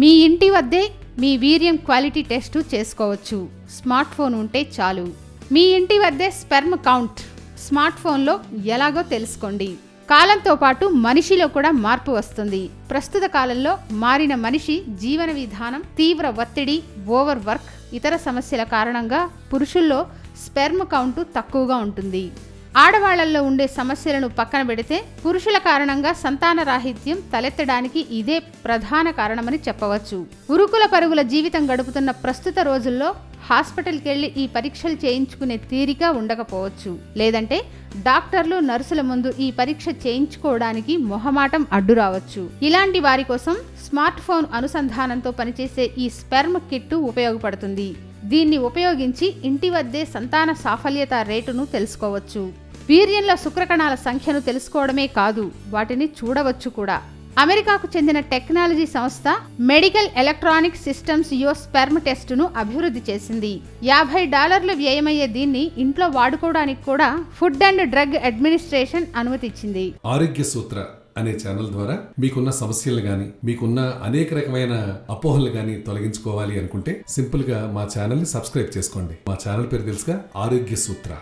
మీ ఇంటి వద్దే మీ వీర్యం క్వాలిటీ టెస్ట్ చేసుకోవచ్చు. స్మార్ట్ ఫోన్ ఉంటే చాలు. మీ ఇంటి వద్దే స్పెర్మ్ కౌంట్. స్మార్ట్ ఫోన్లో ఎలాగో తెలుసుకోండి. కాలంతో పాటు మనిషిలో కూడా మార్పు వస్తుంది. ప్రస్తుత కాలంలో మారిన మనిషి జీవన విధానం తీవ్ర ఒత్తిడి ఓవర్ వర్క్ ఇతర సమస్యల కారణంగా పురుషుల్లో స్పెర్మ్ కౌంటు తక్కువగా ఉంటుంది. ఆడవాళ్ళలో ఉండే సమస్యలను పక్కన పెడితే పురుషుల కారణంగా సంతాన రాహిత్యం తలెత్తడానికి ఇదే ప్రధాన కారణమని చెప్పవచ్చు. ఉరుకుల పరుగుల జీవితం గడుపుతున్న ప్రస్తుత రోజుల్లో హాస్పిటల్కెళ్ళి ఈ పరీక్షలు చేయించుకునే తీరిక ఉండకపోవచ్చు. లేదంటే డాక్టర్లు నర్సుల ముందు ఈ పరీక్ష చేయించుకోవడానికి మొహమాటం అడ్డు రావచ్చు. ఇలాంటి వారి కోసం స్మార్ట్ ఫోన్ అనుసంధానంతో పనిచేసే ఈ స్పెర్మ్ కిట్టు ఉపయోగపడుతుంది. దీన్ని ఉపయోగించి ఇంటి వద్దే సంతాన సాఫల్యత రేటును తెలుసుకోవచ్చు. వీర్యంలో శుక్రకణాల సంఖ్యను తెలుసుకోవడమే కాదు వాటిని చూడవచ్చు కూడా. అమెరికాకు చెందిన టెక్నాలజీ సంస్థ medical electronic systems Yo sperm టెస్టును అభివృద్ధి చేసింది. యాభై డాలర్లు వ్యయమయ్యే దీన్ని ఇంట్లో వాడుకోవడానికి కూడా ఫుడ్ అండ్ డ్రగ్ అడ్మినిస్ట్రేషన్ అనుమతిచ్చింది. ఆరోగ్య సూత్ర అనే ఛానల్ ద్వారా మీకున్న సమస్యలు గాని మీకున్న అనేక రకమైన అపోహలు గాని తొలగించుకోవాలి అనుకుంటే సింపుల్గా మా ఛానల్ని సబ్స్క్రైబ్ చేసుకోండి. మా ఛానల్ పేరు తెలుసుగా ఆరోగ్య సూత్ర.